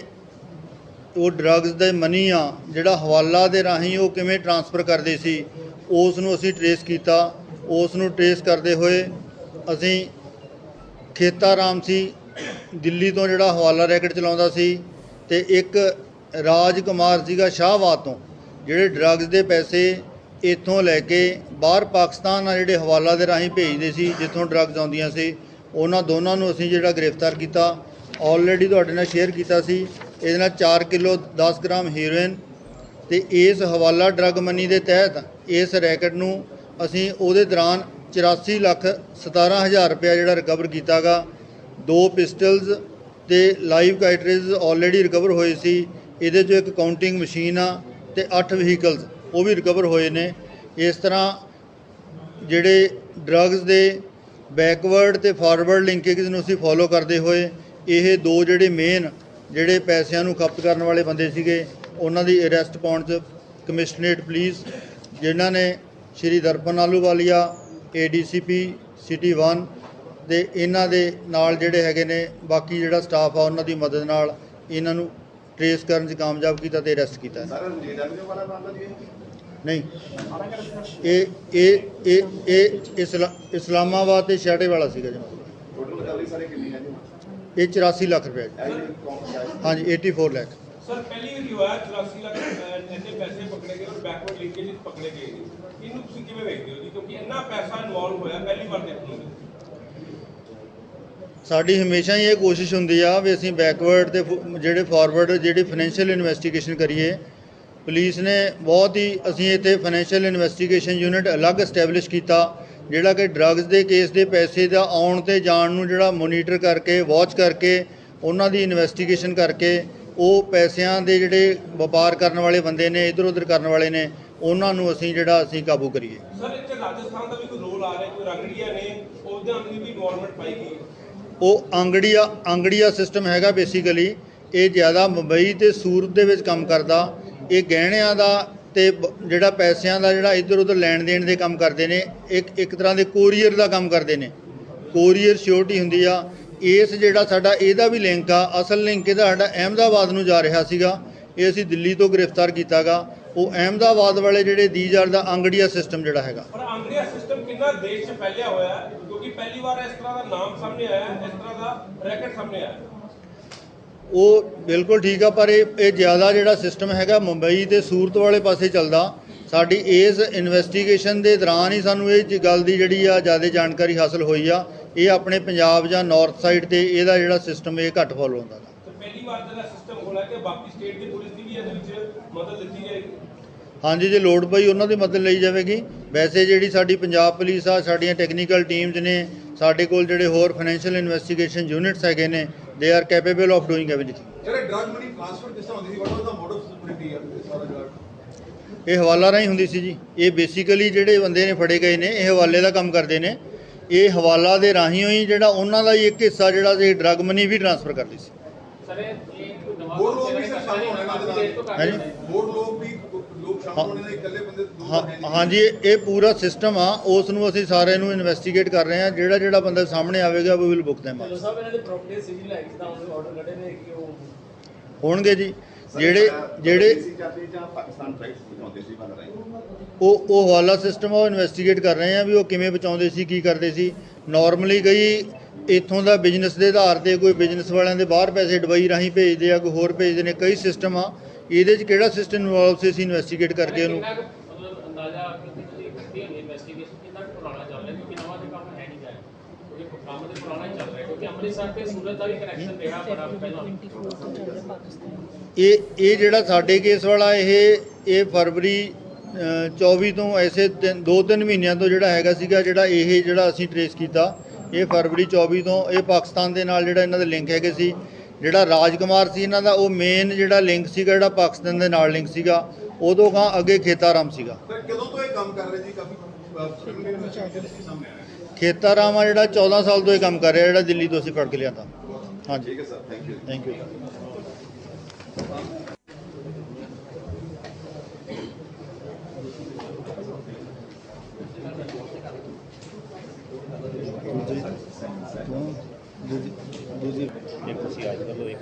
ਉਹ ਡਰੱਗਸ ਦੇ ਮਨੀ ਆ, ਜਿਹੜਾ ਹਵਾਲਾ ਦੇ ਰਾਹੀਂ ਉਹ ਕਿਵੇਂ ਟਰਾਂਸਫਰ ਕਰਦੇ ਸੀ ਉਸ ਨੂੰ ਅਸੀਂ ਟਰੇਸ ਕੀਤਾ। ਉਸ ਨੂੰ ਟਰੇਸ ਕਰਦੇ ਹੋਏ ਅਸੀਂ ਖੇਤਾਰਾਮ ਸੀ, ਦਿੱਲੀ ਤੋਂ ਜਿਹੜਾ ਹਵਾਲਾ ਰੈਕਟ ਚਲਾਉਂਦਾ ਸੀ ਤੇ ਇੱਕ ਰਾਜ ਕੁਮਾਰ ਸੀਗਾ ਸ਼ਾਹਬਾਦ ਤੋਂ, ਜਿਹੜੇ ਡਰੱਗਸ ਦੇ ਪੈਸੇ ਇੱਥੋਂ ਲੈ ਕੇ ਬਾਹਰ ਪਾਕਿਸਤਾਨ ਆ ਜਿਹੜੇ ਹਵਾਲਾ ਦੇ ਰਾਹੀਂ ਭੇਜਦੇ ਸੀ, ਜਿੱਥੋਂ ਡਰੱਗਸ ਆਉਂਦੀਆਂ ਸੀ, ਉਹਨਾਂ ਦੋਨਾਂ ਨੂੰ ਅਸੀਂ ਜਿਹੜਾ ਗ੍ਰਿਫਤਾਰ ਕੀਤਾ। ਆਲਰੇਡੀ ਤੁਹਾਡੇ ਨਾਲ ਸ਼ੇਅਰ ਕੀਤਾ ਸੀ, ਇਹਦੇ ਨਾਲ 4 ਕਿਲੋ 10 ਗ੍ਰਾਮ ਹੀਰੋਇਨ ਤੇ ਇਸ ਹਵਾਲਾ ਡਰੱਗ ਮਨੀ ਦੇ ਤਹਿਤ ਇਸ ਰੈਕਟ ਨੂੰ ਅਸੀਂ ਉਹਦੇ ਦੌਰਾਨ 84 ਲੱਖ 17000 ਰੁਪਇਆ ਜਿਹੜਾ ਰਿਕਵਰ ਕੀਤਾਗਾ। ਦੋ ਪਿਸਟਲਸ ਤੇ ਲਾਈਵ ਕਾਈਟਰੇਜ ਆਲਰੇਡੀ ਰਿਕਵਰ ਹੋਏ ਸੀ। ਇਹਦੇ 'ਚੋਂ ਇੱਕ ਕਾਊਂਟਿੰਗ ਮਸ਼ੀਨ ਆ ਤੇ 8 ਵਹੀਕਲਸ ਉਹ ਵੀ ਰਿਕਵਰ ਹੋਏ ਨੇ। ਇਸ ਤਰ੍ਹਾਂ ਜਿਹੜੇ ਡਰੱਗਸ ਦੇ ਬੈਕਵਰਡ ਤੇ ਫਾਰਵਰਡ ਲਿੰਕੇਜ ਨੂੰ ਅਸੀਂ ਫੋਲੋ ਕਰਦੇ ਹੋਏ, ਇਹ ਦੋ ਜਿਹੜੇ ਮੇਨ ਜਿਹੜੇ ਪੈਸਿਆਂ ਨੂੰ ਖਪਤ ਕਰਨ ਵਾਲੇ ਬੰਦੇ ਸੀਗੇ, ਉਹਨਾਂ ਦੀ ਅਰੈਸਟ ਪਾਉਣ 'ਚ ਕਮਿਸ਼ਨਰੇਟ ਪੁਲਿਸ ਜਿਨ੍ਹਾਂ ਨੇ ਸ਼੍ਰੀ ਦਰਪਨ ਆਲੂਵਾਲੀਆ ਏਡੀਸੀਪੀ ਸਿਟੀ 1 ਤੇ ਇਹਨਾਂ ਦੇ ਨਾਲ ਜਿਹੜੇ ਹੈਗੇ ਨੇ, ਬਾਕੀ ਜਿਹੜਾ ਸਟਾਫ ਆ ਉਹਨਾਂ ਦੀ ਮਦਦ ਨਾਲ ਇਹਨਾਂ ਨੂੰ ਟਰੇਸ ਕਰਨ 'ਚ ਕਾਮਯਾਬ ਕੀਤਾ ਤੇ ਅਰੈਸਟ ਕੀਤਾ? ਨਹੀਂ। ਇਹ ਇਹ ਇਹ ਇਹ ਇਸਲਾ- ਇਸਲਾਮਾਬਾਦ ਤੇ ਛਾਟੇ ਵਾਲਾ ਸੀਗਾ ਜੀ। ਟੋਟਲ ਰਿਕਵਰੀ ਸਾਰੇ ਕਿੰਨੀ ਹੈ ਜੀ? ਇਹ 84 ਲੱਖ ਰੁਪਏ ਜੀ। ਹਾਂਜੀ 84 ਲੱਖ। ਸਰ ਪਹਿਲੀ ਵਾਰੀ ਹੋਇਆ 84 ਲੱਖ ਇੰਨੇ ਪੈਸੇ ਪਕੜੇ ਗਏ ਔਰ ਬੈਕਵਰਡ ਲਿੰਕੇਜ ਪਕੜੇ ਗਏ ਇਹਨੂੰ ਤੁਸੀਂ ਕਿਵੇਂ ਵੇਖਦੇ ਹੋ ਜੀ? ਕਿਉਂਕਿ ਇੰਨਾ ਪੈਸਾ ਇਨਵੋਲਵ ਹੋਇਆ ਪਹਿਲੀ ਵਾਰ ਸਾਡੀ ਹਮੇਸ਼ਾ ਹੀ ਇਹ ਕੋਸ਼ਿਸ਼ ਹੁੰਦੀ ਆ ਵੀ ਅਸੀਂ ਬੈਕਵਰਡ ਤੇ ਫ- ਜਿਹੜੇ ਫਾਰਵਰਡ ਜਿਹੜੀ ਫਾਈਨੈਂਸ਼ੀਅਲ ਇਨਵੈਸਟੀਗੇਸ਼ਨ ਕਰੀਏ। ਪੁਲਿਸ ਨੇ ਬਹੁਤ ਹੀ, ਅਸੀਂ ਇੱਥੇ ਫਾਈਨੈਂਸ਼ੀਅਲ ਇਨਵੈਸਟੀਗੇਸ਼ਨ ਯੂਨਿਟ ਅਲੱਗ ਐਸਟੈਬਲਿਸ਼ ਕੀਤਾ, ਜਿਹੜਾ ਕਿ ਡਰੱਗਸ ਦੇ ਕੇਸ ਦੇ ਪੈਸੇ ਦਾ ਆਉਣ ਤੇ ਜਾਣ ਨੂੰ ਜਿਹੜਾ ਮੋਨੀਟਰ ਕਰਕੇ ਵਾਚ ਕਰਕੇ, ਉਹਨਾਂ ਦੀ ਇਨਵੈਸਟੀਗੇਸ਼ਨ ਕਰਕੇ, ਉਹ ਪੈਸਿਆਂ ਦੇ ਜਿਹੜੇ ਵਪਾਰ ਕਰਨ ਵਾਲੇ ਬੰਦੇ ਨੇ ਇਧਰ ਉਧਰ ਕਰਨ ਵਾਲੇ ਨੇ, ਉਹਨਾਂ ਨੂੰ ਅਸੀਂ ਜਿਹੜਾ ਅਸੀਂ ਕਾਬੂ ਕਰੀਏ। ਸਰ, ਇੱਥੇ ਰਾਜਸਥਾਨ ਦਾ ਵੀ ਕੋਈ ਰੋਲ ਆ ਰਿਹਾ, ਕੋਈ ਰੰਗੜੀਆਂ ਨੇ, ਉਹਦੇ ਅੰਦਰ ਵੀ ਇਨਵੋਲਵਮੈਂਟ ਪਾਈ ਗਈ ਉਹ ਆਂਗੜੀਆ ਆਂਗੜੀਆ ਸਿਸਟਮ ਹੈਗਾ ਬੇਸਿਕਲੀ ਇਹ ਜ਼ਿਆਦਾ ਮੁੰਬਈ ਤੇ ਸੂਰਤ ਦੇ ਵਿੱਚ ਕੰਮ ਕਰਦਾ। ਇਹ ਗਹਿਣਿਆਂ ਦਾ ਤੇ ਬ- ਜਿਹੜਾ ਪੈਸਿਆਂ ਦਾ ਜਿਹੜਾ ਇੱਧਰ ਉੱਧਰ ਲੈਣ ਦੇਣ ਦੇ ਕੰਮ ਕਰਦੇ ਨੇ, ਇੱਕ ਇੱਕ ਤਰ੍ਹਾਂ ਦੇ ਕੋਰੀਅਰ ਦਾ ਕੰਮ ਕਰਦੇ ਨੇ। ਕੋਰੀਅਰ ਸ਼ਿਓਰਟੀ ਹੁੰਦੀ ਆ। ਇਸ ਜਿਹੜਾ ਸਾਡਾ ਇਹਦਾ ਵੀ ਲਿੰਕ ਆ, ਅਸਲ ਲਿੰਕ ਇਹਦਾ ਸਾਡਾ ਅਹਿਮਦਾਬਾਦ ਨੂੰ ਜਾ ਰਿਹਾ ਸੀਗਾ। ਇਹ ਅਸੀਂ ਦਿੱਲੀ ਤੋਂ ਗ੍ਰਿਫਤਾਰ ਕੀਤਾਗਾ। ਉਹ ਅਹਿਮਦਾਬਾਦ ਵਾਲੇ ਜਿਹੜੇ ਦੀਜਾਰ ਦਾ ਆਂਗੜੀਆ ਸਿਸਟਮ ਜਿਹੜਾ ਹੈਗਾ। ਪਰ ਆਂਗਰੀਆ ਸਿਸਟਮ ਕਿੰਨਾ ਦੇਸ਼ 'ਚ ਫੈਲਿਆ ਹੋਇਆ ਹੈ? ਪਹਿਲੀ ਵਾਰ ਇਸ ਤਰ੍ਹਾਂ ਦਾ ਨਾਮ ਸਾਹਮਣੇ ਆਇਆ ਇਸ ਤਰ੍ਹਾਂ ਦਾ ਰੈਕਟ ਸਾਹਮਣੇ ਆਇਆ। ਉਹ ਬਿਲਕੁਲ ਠੀਕ ਆ ਪਰ ਇਹ ਇਹ ਜ਼ਿਆਦਾ ਜਿਹੜਾ ਸਿਸਟਮ ਹੈਗਾ ਮੁੰਬਈ ਤੇ ਸੂਰਤ ਵਾਲੇ ਪਾਸੇ ਚੱਲਦਾ। ਸਾਡੀ ਇਸ ਇਨਵੈਸਟੀਗੇਸ਼ਨ ਦੇ ਦੌਰਾਨ ਹੀ ਸਾਨੂੰ ਇਹ ਗੱਲ ਦੀ ਜਿਹੜੀ ਆ ਜ਼ਿਆਦਾ ਜਾਣਕਾਰੀ ਹਾਸਲ ਹੋਈ ਆ। ਇਹ ਆਪਣੇ ਪੰਜਾਬ ਜਾਂ ਨਾਰਥ ਸਾਈਡ ਤੇ ਇਹਦਾ ਜਿਹੜਾ ਸਿਸਟਮ ਇਹ ਘੱਟ ਫੋਲੋ ਹੁੰਦਾ। ਪਹਿਲੀ ਵਾਰ ਜਿਹੜਾ ਸਿਸਟਮ ਹੋਣਾ ਕਿ ਬਾਕੀ ਸਟੇਟ ਦੀ ਪੁਲਿਸ ਦੀ ਵੀ ਇਹਦੇ ਵਿੱਚ ਮਦਦ ਦਿੱਤੀ ਜਾਏਗੀ ਹਾਂਜੀ ਜੇ ਲੋੜ ਪਈ ਉਹਨਾਂ ਦੀ ਮਦਦ ਲਈ ਜਾਵੇਗੀ। ਵੈਸੇ ਜਿਹੜੀ ਸਾਡੀ ਪੰਜਾਬ ਪੁਲਿਸ ਆ ਸਾਡੀਆਂ ਟੈਕਨੀਕਲ ਟੀਮਸ ਨੇ ਸਾਡੇ ਕੋਲ ਜਿਹੜੇ ਹੋਰ ਫਾਈਨੈਂਸ਼ੀਅਲ ਇਨਵੈਸਟੀਗੇਸ਼ਨ ਯੂਨਿਟਸ ਹੈਗੇ ਨੇ they are capable of doing everything ਜਿਹੜੇ ਡਰਗ ਮਨੀ ਟ੍ਰਾਂਸਫਰ ਕਿਸ ਤਰ੍ਹਾਂ ਹੁੰਦੀ ਸੀ? What was the mode of security ਆ ਇਹ ਸਾਰਾ ਜਿਹੜਾ ਇਹ ਹਵਾਲਾ ਰਾਹੀਂ ਹੁੰਦੀ ਸੀ ਜੀ। ਇਹ ਬੇਸਿਕਲੀ ਜਿਹੜੇ ਬੰਦੇ ਨੇ ਫੜੇ ਗਏ ਨੇ ਇਹ ਹਵਾਲੇ ਦਾ ਕੰਮ ਕਰਦੇ ਨੇ। ਇਹ ਹਵਾਲਾ ਦੇ ਰਾਹੀਂ ਹੀ ਜਿਹੜਾ ਉਹਨਾਂ ਦਾ ਹੀ ਇੱਕ ਹਿੱਸਾ ਜਿਹੜਾ ਸੀ ਡਰਗ ਮਨੀ ਵੀ ਟ੍ਰਾਂਸਫਰ ਕਰਦੀ ਸੀ। ਸਰ ਇਹ ਕੋਈ ਨਵਾਂ ਹੋਰ ਲੋਕ ਵੀ ਸਰ ਸ਼ਾਮਲ ਹੋਣੇ ਨਾਲ ਹਾਂਜੀ। ਹੋਰ ਲੋਕ ਵੀ ਹਾਂਜੀ ਇਹ ਪੂਰਾ ਸਿਸਟਮ ਆ। ਉਸ ਨੂੰ ਅਸੀਂ ਸਾਰਿਆਂ ਨੂੰ ਇਨਵੈਸਟੀਗੇਟ ਕਰ ਰਹੇ ਹਾਂ। ਜਿਹੜਾ ਜਿਹੜਾ ਬੰਦਾ ਸਾਹਮਣੇ ਆਵੇਗਾ ਵੀ ਵਿਲ ਬੁੱਕ। ਸਾਹਿਬ ਇਹਨਾਂ ਦੇ ਪ੍ਰਾਪਰਟੀ ਸੀਜ਼ਨ ਲੈ ਕੇ ਤਾਂ ਉਹਨੇ ਆਰਡਰ ਕੱਢੇ ਨੇ ਕਿ ਉਹ ਹੋਣਗੇ ਜੀ। ਸਰ, ਜਿਹੜੇ ਜਿਹੜੇ ਦੇਸੀ ਜਾਂਦੇ ਜਾਂ ਪਾਕਿਸਤਾਨ ਫਲਾਈਟਸ ਪਹੁੰਚਾਉਂਦੇ ਸੀ ਬੰਦ ਰਾਹੀਂ? ਉਹ ਉਹ ਹਵਾਲਾ ਸਿਸਟਮ ਆ ਉਹ ਇਨਵੈਸਟੀਗੇਟ ਕਰ ਰਹੇ ਆ ਵੀ ਉਹ ਕਿਵੇਂ ਬਚਾਉਂਦੇ ਸੀ ਕੀ ਕਰਦੇ ਸੀ। ਨਾਰਮਲੀ ਕਈ ਇੱਥੋਂ ਦਾ ਬਿਜ਼ਨਸ ਦੇ ਆਧਾਰ ਤੇ ਕੋਈ ਬਿਜ਼ਨਸ ਵਾਲਿਆਂ ਦੇ ਬਾਹਰ ਪੈਸੇ ਦੁਬਈ ਰਾਹੀਂ ਭੇਜਦੇ ਆ ਕੋਈ ਹੋਰ ਭੇਜਦੇ ਨੇ ਕਈ ਸਿਸਟਮ ਆ। ਇਹਦੇ 'ਚ ਕਿਹੜਾ ਸਿਸਟਮ ਇਨਵੋਲਵ ਸੀ ਅਸੀਂ ਇਨਵੈਸਟੀਗੇਟ ਕਰਕੇ ਉਹਨੂੰ? ਕਿੰਨਾ ਕੁ ਮਤਲਬ ਅੰਦਾਜ਼ਾ ਕਿ ਤੁਸੀਂ ਕੀਤੀ ਹੋਣੀ ਇਨਵੈਸਟੀਗੇਸ਼ਨ ਕਿੰਨਾ ਕੁ ਪੁਰਾਣਾ ਚੱਲ ਰਿਹਾ? ਕਿਉਂਕਿ ਨਵਾਂ ਤੇ ਕੰਮ ਹੈ ਨਹੀਂ ਜਾਏ ਕਿਉਂਕਿ ਕੰਮ ਤੇ ਪੁਰਾਣਾ ਹੀ ਚੱਲ ਰਿਹਾ। ਕਿਉਂਕਿ ਅੰਮ੍ਰਿਤਸਰ ਤੇ ਸੂਰਤ ਦਾ ਵੀ ਕਨੈਕਸ਼ਨ ਰਿਹਾ ਬੜਾ ਪਹਿਲਾਂ। 24 ਤੋਂ ਚੱਲ ਰਿਹਾ ਪਾਕਿਸਤਾਨ ਇਹ ਇਹ ਜਿਹੜਾ ਸਾਡੇ ਕੇਸ ਵਾਲਾ ਇਹ ਇਹ ਫਰਵਰੀ ਅ, 24 ਤੋਂ ਐਸੇ ਤਿੰਨ- ਦੋ ਤਿੰਨ ਮਹੀਨਿਆਂ ਤੋਂ ਜਿਹੜਾ ਹੈਗਾ ਸੀਗਾ ਜਿਹੜਾ ਇਹ ਜਿਹੜਾ ਅਸੀਂ ਟਰੇਸ ਕੀਤਾ ਇਹ ਫਰਵਰੀ 24 ਤੋਂ ਇਹ ਪਾਕਿਸਤਾਨ ਦੇ ਨਾਲ ਜਿਹੜਾ ਇਹਨਾਂ ਦੇ ਲਿੰਕ ਹੈਗੇ ਸੀ। ਜਿਹੜਾ ਰਾਜਕੁਮਾਰ ਸੀ ਇਹਨਾਂ ਦਾ ਉਹ ਮੇਨ ਜਿਹੜਾ ਲਿੰਕ ਸੀਗਾ ਜਿਹੜਾ ਪਾਕਿਸਤਾਨ ਦੇ ਨਾਲ ਲਿੰਕ ਸੀਗਾ ਉਦੋਂ ਗਾਂ ਅੱਗੇ ਖੇਤਾਰਾਮ ਸੀਗਾ। ਸਰ ਕਦੋਂ ਤੋਂ ਇਹ ਕੰਮ ਕਰ ਰਹੇ ਜੀ ਕਾਫੀ ਪ੍ਰੀਲਿਮਿਨਰੀ ਇਨਵੈਸਟੀਗੇਸ਼ਨ ਸਾਹਮਣੇ ਆਇਆ ਹੈ ਖੇਤਾਰਾਮ ਆ ਜਿਹੜਾ 14 ਸਾਲ ਤੋਂ ਇਹ ਕੰਮ ਕਰ ਰਿਹਾ ਜਿਹੜਾ ਦਿੱਲੀ ਤੋਂ ਅਸੀਂ ਫੜ ਕੇ ਲਿਆਂਦਾ। ਹਾਂਜੀ। ਠੀਕ ਹੈ sir thank you thank you ਇੱਕ ਤੁਸੀਂ ਅੱਜ ਲਓ ਇੱਕ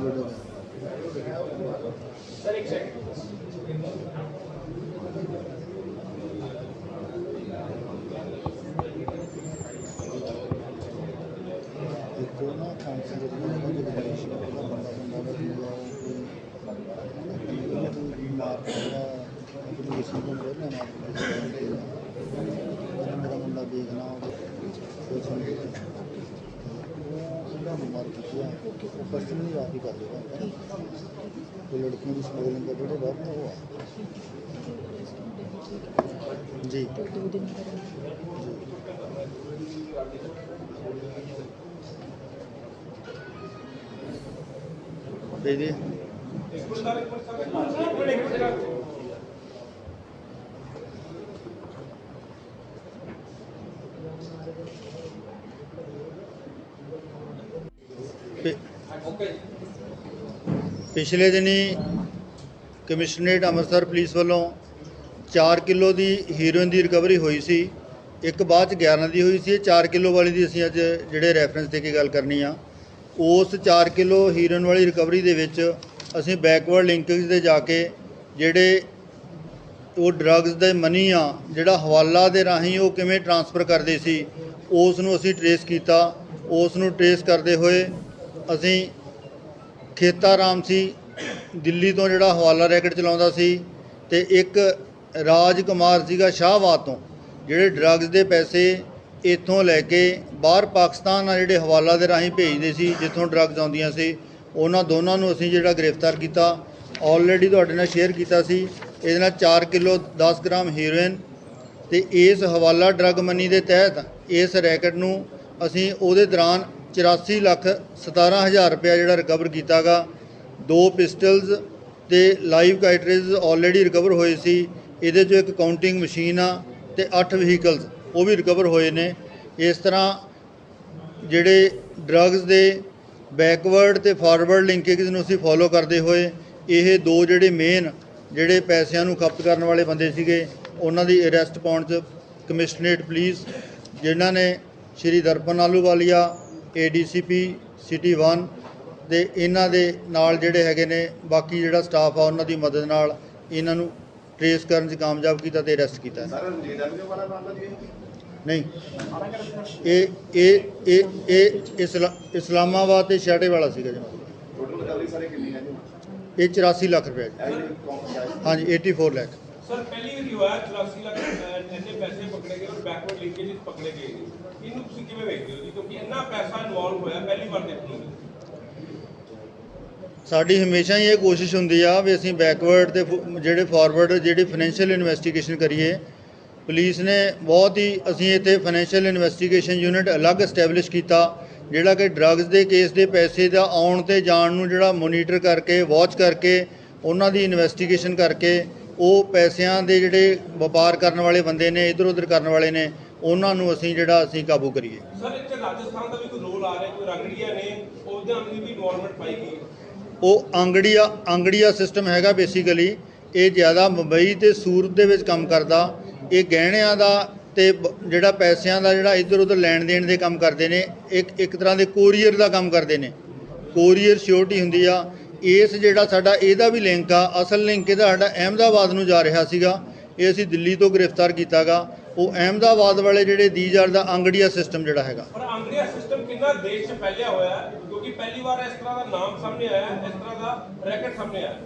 ਲਓ ਸਰ ਇੱਕ ਸੈਕਿੰਡ ਆਪ ਹੀ ਕਰ ਲੇਗਾ ਉਹ ਲੜਕੀਆਂ ਦੀ ਸਮਗਲਿੰਗ ਦਾ ਜਿਹੜੇ ਬਾਹਰ ਨੇ ਉਹ ਆ। ਜੀ। ਤੇ ਦੇ ਦੇ ਇੱਕ ਮਿੰਟ ਸਰ ਇੱਕ ਮਿੰਟ ਸਰ ਇੱਕ ਮਿੰਟ ਇੱਕ ਮਿੰਟ ਸਰ ਪਿ- ਪਿਛਲੇ ਦਿਨੀ ਕਮਿਸ਼ਨਰੇਟ ਅੰਮ੍ਰਿਤਸਰ ਪੁਲਿਸ ਵੱਲੋਂ 4 ਕਿਲੋ ਦੀ ਹੀਰੋਇਨ ਦੀ ਰਿਕਵਰੀ ਹੋਈ ਸੀ। ਇੱਕ ਬਾਅਦ ਚ 11 ਦੀ ਹੋਈ ਸੀ। ਇਹ 4 ਕਿਲੋ ਵਾਲੀ ਦੀ ਅਸੀਂ ਅੱਜ ਜਿਹੜੇ ਰੈਫਰੈਂਸ ਦੇ ਕੇ ਗੱਲ ਕਰਨੀ ਆ। ਉਸ 4 ਕਿਲੋ ਹੀਰੋਇਨ ਵਾਲੀ ਰਿਕਵਰੀ ਦੇ ਵਿੱਚ ਅਸੀਂ ਬੈਕਵਰਡ ਲਿੰਕੇਜ ਦੇ ਜਾ ਕੇ ਜਿਹੜੇ ਉਹ ਡਰੱਗਸ ਦੇ ਮਨੀ ਆ, ਜਿਹੜਾ ਹਵਾਲਾ ਦੇ ਰਾਹੀਂ ਉਹ ਕਿਵੇਂ ਟਰਾਂਸਫਰ ਕਰਦੇ ਸੀ, ਉਸ ਨੂੰ ਅਸੀਂ ਟਰੇਸ ਕੀਤਾ। ਉਸ ਨੂੰ ਟਰੇਸ ਕਰਦੇ ਹੋਏ ਅਸੀਂ ਖੇਤਾ ਰਾਮ ਸੀ, ਦਿੱਲੀ ਤੋਂ ਜਿਹੜਾ ਹਵਾਲਾ ਰੈਕਟ ਚਲਾਉਂਦਾ ਸੀ ਤੇ ਇੱਕ ਰਾਜ ਕੁਮਾਰ ਸੀਗਾ ਸ਼ਾਹਬਾਦ ਤੋਂ, ਜਿਹੜੇ ਡਰੱਗਸ ਦੇ ਪੈਸੇ ਇੱਥੋਂ ਲੈ ਕੇ ਬਾਹਰ ਪਾਕਿਸਤਾਨ ਨਾਲ ਜਿਹੜੇ ਹਵਾਲਾ ਦੇ ਰਾਹੀਂ ਭੇਜਦੇ ਸੀ, ਜਿੱਥੋਂ ਡਰੱਗਸ ਆਉਂਦੀਆਂ ਸੀ, ਉਹਨਾਂ ਦੋਨਾਂ ਨੂੰ ਅਸੀਂ ਜਿਹੜਾ ਗ੍ਰਿਫਤਾਰ ਕੀਤਾ। ਆਲਰੇਡੀ ਤੁਹਾਡੇ ਨਾਲ ਸ਼ੇਅਰ ਕੀਤਾ ਸੀ, ਇਹਦੇ ਨਾਲ 4 ਕਿਲੋ 10 ਗ੍ਰਾਮ ਹੀਰੋਇਨ ਤੇ ਇਸ ਹਵਾਲਾ ਡਰੱਗ ਮਨੀ ਦੇ ਤਹਿਤ ਇਸ ਰੈਕਟ ਨੂੰ ਅਸੀਂ ਉਹਦੇ ਦੌਰਾਨ 84 ਲੱਖ 17000 ਰੁਪਇਆ ਜਿਹੜਾ ਰਿਕਵਰ ਕੀਤਾਗਾ। ਦੋ ਪਿਸਟਲਸ ਤੇ ਲਾਈਵ ਕਾਈਟਰੇਜ ਆਲਰੇਡੀ ਰਿਕਵਰ ਹੋਏ ਸੀ। ਇਹਦੇ 'ਚੋਂ ਇੱਕ ਕਾਊਂਟਿੰਗ ਮਸ਼ੀਨ ਆ ਤੇ 8 ਵਹੀਕਲਸ ਉਹ ਵੀ ਰਿਕਵਰ ਹੋਏ ਨੇ। ਇਸ ਤਰ੍ਹਾਂ ਜਿਹੜੇ ਡਰੱਗਸ ਦੇ ਬੈਕਵਰਡ ਤੇ ਫਾਰਵਰਡ ਲਿੰਕੇਜ ਨੂੰ ਅਸੀਂ ਫੋਲੋ ਕਰਦੇ ਹੋਏ, ਇਹ ਦੋ ਜਿਹੜੇ ਮੇਨ ਜਿਹੜੇ ਪੈਸਿਆਂ ਨੂੰ ਖਪਤ ਕਰਨ ਵਾਲੇ ਬੰਦੇ ਸੀਗੇ, ਉਹਨਾਂ ਦੀ ਅਰੈਸਟ ਪਾਉਣ 'ਚ ਕਮਿਸ਼ਨਰੇਟ ਪੁਲਿਸ ਜਿਨ੍ਹਾਂ ਨੇ ਸ਼੍ਰੀ ਦਰਪਨ ਆਲੂਵਾਲੀਆ ਏਡੀਸੀਪੀ ਸਿਟੀ 1 ਦੇ ਇਹਨਾਂ ਦੇ ਨਾਲ ਜਿਹੜੇ ਹੈਗੇ ਨੇ ਬਾਕੀ ਜਿਹੜਾ ਸਟਾਫ ਆ ਉਹਨਾਂ ਦੀ ਮਦਦ ਨਾਲ ਇਹਨਾਂ ਨੂੰ ਟਰੇਸ ਕਰਨ 'ਚ ਕਾਮਯਾਬ ਕੀਤਾ ਤੇ ਅਰੈਸਟ ਕੀਤਾ। ਸਰ ਜੇਡਬਲਯੂ ਵਾਲਾ ਮਾਮਲਾ ਜੀ? ਨਹੀਂ। ਇਹ ਇਹ ਇਹ ਇਹ ਇਸਲਾ- ਇਸਲਾਮਾਬਾਦ ਤੇ ਸ਼ਾਟੇ ਵਾਲਾ ਸੀਗਾ ਜੀ। ਟੋਟਲ ਸਾਰੇ ਕਿੰਨੀ ਹੈ ਜੀ? ਇਹ 84 ਲੱਖ ਰੁਪਏ ਜੀ। ਹਾਂਜੀ 84 ਲੱਖ। ਸਰ, ਪਹਿਲੀ ਵਾਰੀ ਹੋਇਆ 84 ਲੱਖ ਇੰਨੇ ਪੈਸੇ ਪਕੜੇ ਗਏ ਔਰ ਬੈਕਵਰਡ ਲਿੰਕੇਜ ਪਕੜੇ ਗਏ ਇਹਨੂੰ ਤੁਸੀਂ ਕਿਵੇਂ ਵੇਖਦੇ ਹੋ ਜੀ? ਕਿਉਂਕਿ ਇੰਨਾ ਪੈਸਾ ਇਨਵੋਲਵ ਹੋਇਆ, ਪਹਿਲੀ ਵਾਰ ਦੇਖਣ ਨੂੰ ਸਾਡੀ ਹਮੇਸ਼ਾ ਹੀ ਇਹ ਕੋਸ਼ਿਸ਼ ਹੁੰਦੀ ਆ ਵੀ ਅਸੀਂ ਬੈਕਵਰਡ ਤੇ ਫ- ਜਿਹੜੇ ਫਾਰਵਰਡ ਜਿਹੜੀ ਫਾਈਨੈਂਸ਼ੀਅਲ ਇਨਵੈਸਟੀਗੇਸ਼ਨ ਕਰੀਏ। ਪੁਲਿਸ ਨੇ ਬਹੁਤ ਹੀ, ਅਸੀਂ ਇੱਥੇ ਫਾਈਨੈਂਸ਼ੀਅਲ ਇਨਵੈਸਟੀਗੇਸ਼ਨ ਯੂਨਿਟ ਅਲੱਗ ਐਸਟੈਬਲਿਸ਼ ਕੀਤਾ, ਜਿਹੜਾ ਕਿ ਡਰੱਗਸ ਦੇ ਕੇਸ ਦੇ ਪੈਸੇ ਦਾ ਆਉਣ ਤੇ ਜਾਣ ਨੂੰ ਜਿਹੜਾ ਮੋਨੀਟਰ ਕਰਕੇ ਵਾਚ ਕਰਕੇ, ਉਹਨਾਂ ਦੀ ਇਨਵੈਸਟੀਗੇਸ਼ਨ ਕਰਕੇ ਉਹ ਪੈਸਿਆਂ ਦੇ ਜਿਹੜੇ ਵਪਾਰ ਕਰਨ ਵਾਲੇ ਬੰਦੇ ਨੇ ਇਧਰ ਉਧਰ ਕਰਨ ਵਾਲੇ ਨੇ ਉਹਨਾਂ ਨੂੰ ਅਸੀਂ ਜਿਹੜਾ ਅਸੀਂ ਕਾਬੂ ਕਰੀਏ। ਸਰ ਇੱਥੇ ਰਾਜਸਥਾਨ ਦਾ ਵੀ ਕੋਈ ਰੋਲ ਆ ਰਿਹਾ ਕੋਈ ਰੰਗੜੀਆਂ ਨੇ ਉਹਦੇ ਅੰਦਰ ਵੀ ਇਨਵੋਲਵਮੈਂਟ ਪਾਈ ਗਈ ਉਹ ਅੰਗੜੀਆ ਅੰਗੜੀਆ ਸਿਸਟਮ ਹੈਗਾ ਬੇਸਿਕਲੀ ਇਹ ਜ਼ਿਆਦਾ ਮੁੰਬਈ ਤੇ ਸੂਰਤ ਦੇ ਵਿੱਚ ਕੰਮ ਕਰਦਾ ਇਹ ਗਹਿਣਿਆਂ ਦਾ ਤੇ ਜਿਹੜਾ ਪੈਸਿਆਂ ਦਾ ਜਿਹੜਾ ਇੱਧਰ ਉੱਧਰ ਲੈਣ ਦੇਣ ਦੇ ਕੰਮ ਕਰਦੇ ਨੇ ਇੱਕ ਇੱਕ ਤਰ੍ਹਾਂ ਦੇ ਕੋਰੀਅਰ ਦਾ ਕੰਮ ਕਰਦੇ ਨੇ। ਕੋਰੀਅਰ ਸਿਕਿਉਰਿਟੀ ਹੁੰਦੀ ਆ ਇਸ ਜਿਹੜਾ ਸਾਡਾ ਇਹਦਾ ਵੀ ਲਿੰਕ ਆ ਅਸਲ ਲਿੰਕ ਇਹਦਾ ਸਾਡਾ ਅਹਿਮਦਾਬਾਦ ਨੂੰ ਜਾ ਰਿਹਾ ਸੀਗਾ। ਇਹ ਅਸੀਂ ਦਿੱਲੀ ਤੋਂ ਗ੍ਰਿਫਤਾਰ ਕੀਤਾਗਾ। ਉਹ ਅਹਿਮਦਾਬਾਦ ਵਾਲੇ ਜਿਹੜੇ ਦੀਜਾਰ ਦਾ ਅੰਗੜੀਆ ਸਿਸਟਮ ਜਿਹੜਾ ਹੈਗਾ। ਪਰ ਅੰਗਰੇਜ਼ ਸਿਸਟਮ ਕਿੰਨਾ ਦੇਸ਼ 'ਚ ਫੈਲਿਆ ਹੋਇਆ ਕਿਉਂਕਿ ਪਹਿਲੀ ਵਾਰ ਇਸ ਤਰ੍ਹਾਂ ਦਾ ਨਾਮ ਸਾਹਮਣੇ ਆਇਆ ਇਸ ਤਰ੍ਹਾਂ ਦਾ ਰੈਕਟ ਸਾਹਮਣੇ ਆਇਆ।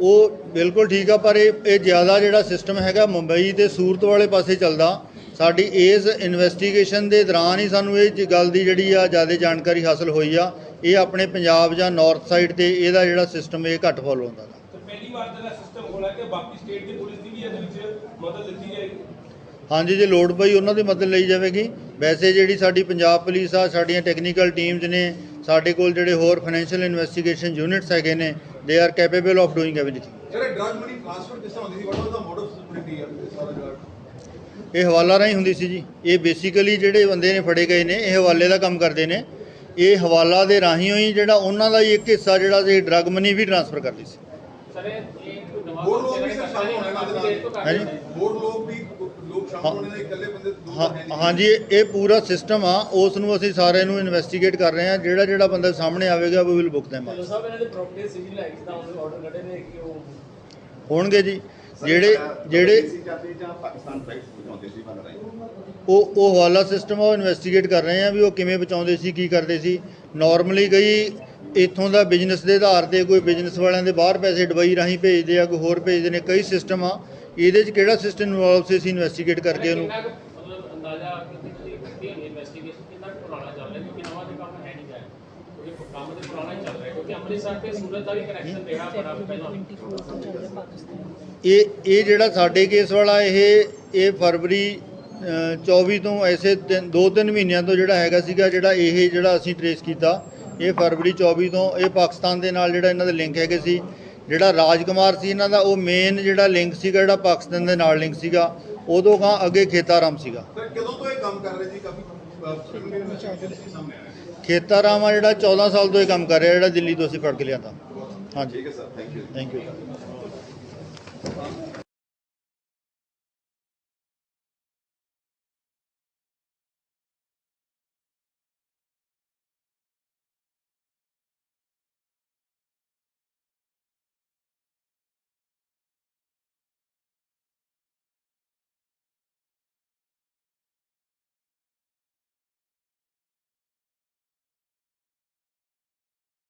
ਉਹ ਬਿਲਕੁਲ ਠੀਕ ਆ ਪਰ ਇਹ ਇਹ ਜ਼ਿਆਦਾ ਜਿਹੜਾ ਸਿਸਟਮ ਹੈਗਾ ਮੁੰਬਈ ਤੇ ਸੂਰਤ ਵਾਲੇ ਪਾਸੇ ਚੱਲਦਾ। ਸਾਡੀ ਇਸ ਇਨਵੈਸਟੀਗੇਸ਼ਨ ਦੇ ਦੌਰਾਨ ਹੀ ਸਾਨੂੰ ਇਹ ਗੱਲ ਦੀ ਜਿਹੜੀ ਆ ਜ਼ਿਆਦਾ ਜਾਣਕਾਰੀ ਹਾਸਲ ਹੋਈ ਆ। ਇਹ ਆਪਣੇ ਪੰਜਾਬ ਜਾਂ ਨਾਰਥ ਸਾਈਡ ਤੇ ਇਹਦਾ ਜਿਹੜਾ ਸਿਸਟਮ ਇਹ ਘੱਟ ਫੋਲੋ ਹੁੰਦਾ ਗਾ। ਤੇ ਪਹਿਲੀ ਵਾਰ ਦਾ ਸਿਸਟਮ ਹੋਣਾ ਕਿ ਬਾਕੀ ਸਟੇਟ ਦੀ ਪੁਲਿਸ ਦੀ ਵੀ ਇਹਦੇ ਵਿੱਚ ਮਦਦ ਦਿੱਤੀ ਜਾਏਗੀ ਹਾਂਜੀ ਜੇ ਲੋੜ ਪਈ ਉਹਨਾਂ ਦੀ ਮਦਦ ਲਈ ਜਾਵੇਗੀ। ਵੈਸੇ ਜਿਹੜੀ ਸਾਡੀ ਪੰਜਾਬ ਪੁਲਿਸ ਆ ਸਾਡੀਆਂ ਟੈਕਨੀਕਲ ਟੀਮਸ ਨੇ ਸਾਡੇ ਕੋਲ ਜਿਹੜੇ ਹੋਰ ਫਾਈਨੈਂਸ਼ੀਅਲ ਇਨਵੈਸਟੀਗੇਸ਼ਨ ਯੂਨਿਟਸ ਹੈਗੇ ਨੇ they are capable of doing everything ਜਿਹੜੇ ਡਰਗ ਮਨੀ ਟ੍ਰਾਂਸਫਰ ਕਿਸ ਤਰ੍ਹਾਂ ਹੁੰਦੀ ਸੀ what was the mode of security of this ਵਾਲਾ ਡਰਗ ਇਹ ਹਵਾਲਾ ਰਾਹੀਂ ਹੁੰਦੀ ਸੀ ਜੀ। ਇਹ ਬੇਸਿਕਲੀ ਜਿਹੜੇ ਬੰਦੇ ਨੇ ਫੜੇ ਗਏ ਨੇ ਇਹ ਹਵਾਲੇ ਦਾ ਕੰਮ ਕਰਦੇ ਨੇ। ਇਹ ਹਵਾਲਾ ਦੇ ਰਾਹੀਂ ਹੀ ਜਿਹੜਾ ਉਹਨਾਂ ਦਾ ਹੀ ਇੱਕ ਹਿੱਸਾ ਜਿਹੜਾ ਸੀ ਡਰਗ ਮਨੀ ਵੀ ਟ੍ਰਾਂਸਫਰ ਕਰਦੀ ਸੀ। ਸਰ ਇਹ ਇਹ ਹੋਰ ਲੋਕ ਵੀ ਹੈ, ਸ਼ਾਮਲ ਹੋਣੇ ਨਾਲ ਕਰ ਹਾਂਜੀ। ਰਹੇ ਨੇ। ਹੋਰ ਲੋਕ ਵੀ ਲੋਕ ਸ਼ਾਮਲ ਹੋਣੇ ਨੇ ਇਕੱਲੇ ਬੰਦੇ ਦੋ ਹਾਂ ਤਾਂ ਹੈ ਨਹੀਂ। ਹਾਂਜੀ ਇਹ ਇਹ ਪੂਰਾ ਸਿਸਟਮ ਆ। ਉਸ ਨੂੰ ਅਸੀਂ ਸਾਰਿਆਂ ਨੂੰ ਇਨਵੈਸਟੀਗੇਟ ਕਰ ਰਹੇ ਹਾਂ। ਜਿਹੜਾ ਜਿਹੜਾ ਬੰਦਾ ਸਾਹਮਣੇ ਆਵੇਗਾ ਵੀ ਵਿਲ ਬੁੱਕ ਸਾਹਿਬ ਇਹਨਾਂ ਦੇ ਪ੍ਰਾਪਰਟੀ ਸਿਵਲ ਹੈ ਜਿੱਦਾਂ ਉਹਦੇ ਆਰਡਰ ਕੱਢੇ ਨੇ ਕਿ ਉਹ ਹੋਣਗੇ ਜੀ। ਜਿਹੜੇ ਜਿਹੜੇ ਪਾਕਿਸਤਾਨ ਬਚਾਉਂਦੇ ਸੀ ਬਣ ਰਹੇ ਉਹ ਉਹ ਹਵਾਲਾ ਸਿਸਟਮ ਆ ਉਹ ਇਨਵੈਸਟੀਗੇਟ ਕਰ ਰਹੇ ਆ ਵੀ ਉਹ ਕਿਵੇਂ ਬਚਾਉਂਦੇ ਸੀ ਕੀ ਕਰਦੇ ਸੀ। ਨਾਰਮਲੀ ਕਈ ਇੱਥੋਂ ਦਾ ਬਿਜ਼ਨਸ ਦੇ ਆਧਾਰ ਤੇ ਕੋਈ ਬਿਜ਼ਨਸ ਵਾਲਿਆਂ ਦੇ ਬਾਹਰ ਪੈਸੇ ਦੁਬਈ ਰਾਹੀਂ ਭੇਜਦੇ ਆ ਕੋਈ ਹੋਰ ਭੇਜਦੇ ਨੇ ਕਈ ਸਿਸਟਮ ਆ। ਇਹਦੇ 'ਚ ਕਿਹੜਾ ਸਿਸਟਮ ਇਨਵੋਲਵ ਸੀ ਅਸੀਂ ਇਨਵੈਸਟੀਗੇਟ ਕਰਕੇ ਉਹਨੂੰ। ਕਿੰਨਾ ਕੁ ਮਤਲਬ ਅੰਦਾਜ਼ਾ ਕਿ ਤੁਸੀਂ ਕੀਤੀ ਹੋਣੀ ਇਨਵੈਸਟੀਗੇਸ਼ਨ ਕਿੰਨਾ ਕੁ ਪੁਰਾਣਾ ਚੱਲ ਰਿਹਾ ਕਿਉਂਕਿ ਨਵਾਂ ਤੇ ਕੰਮ ਹੈ ਨਹੀਂ ਜਾਏ ਕਿਉਂਕਿ ਕੰਮ ਤੇ ਪੁਰਾਣਾ ਹੀ ਚੱਲ ਰਿਹਾ ਕਿਉਂਕਿ ਅੰਮ੍ਰਿਤਸਰ ਤੇ ਸੂਰਤ ਦਾ ਵੀ ਕਨੈਕਸ਼ਨ ਰਿਹਾ ਬੜਾ ਪਹਿਲਾਂ। 24 ਤੋਂ ਚੱਲ ਰਿਹਾ ਪਾਕਿਸਤਾਨ ਇਹ ਇਹ ਜਿਹੜਾ ਸਾਡੇ ਕੇਸ ਵਾਲਾ ਇਹ ਇਹ ਫਰਵਰੀ ਅ, 24 ਤੋਂ ਐਸੇ ਤਿੰਨ- ਦੋ ਤਿੰਨ ਮਹੀਨਿਆਂ ਤੋਂ ਜਿਹੜਾ ਹੈਗਾ ਸੀਗਾ ਜਿਹੜਾ ਇਹ ਜਿਹੜਾ ਅਸੀਂ ਟਰੇਸ ਕੀਤਾ ਇਹ ਫਰਵਰੀ 24 ਤੋਂ ਇਹ ਪਾਕਿਸਤਾਨ ਦੇ ਨਾਲ ਜਿਹੜਾ ਇਹਨਾਂ ਦੇ ਲਿੰਕ ਹੈਗੇ ਸੀ। ਜਿਹੜਾ ਰਾਜਕੁਮਾਰ ਸੀ ਇਹਨਾਂ ਦਾ ਉਹ ਮੇਨ ਜਿਹੜਾ ਲਿੰਕ ਸੀਗਾ ਜਿਹੜਾ ਪਾਕਿਸਤਾਨ ਦੇ ਨਾਲ ਲਿੰਕ ਸੀਗਾ ਉਦੋਂ ਕਾਂ ਅੱਗੇ ਖੇਤਾਰਾਮ ਸੀਗਾ। ਕਦੋਂ ਤੋਂ ਇਹ ਕੰਮ ਕਰ ਰਹੇ ਕਾਫੀ ਖੇਤਾਰਾਮ ਆ ਜਿਹੜਾ 14 ਸਾਲ ਤੋਂ ਇਹ ਕੰਮ ਕਰ ਰਿਹਾ ਜਿਹੜਾ ਦਿੱਲੀ ਤੋਂ ਅਸੀਂ ਫੜ ਕੇ ਲਿਆਂਦਾ। ਹਾਂਜੀ ਠੀਕ ਹੈ sir thank you thank you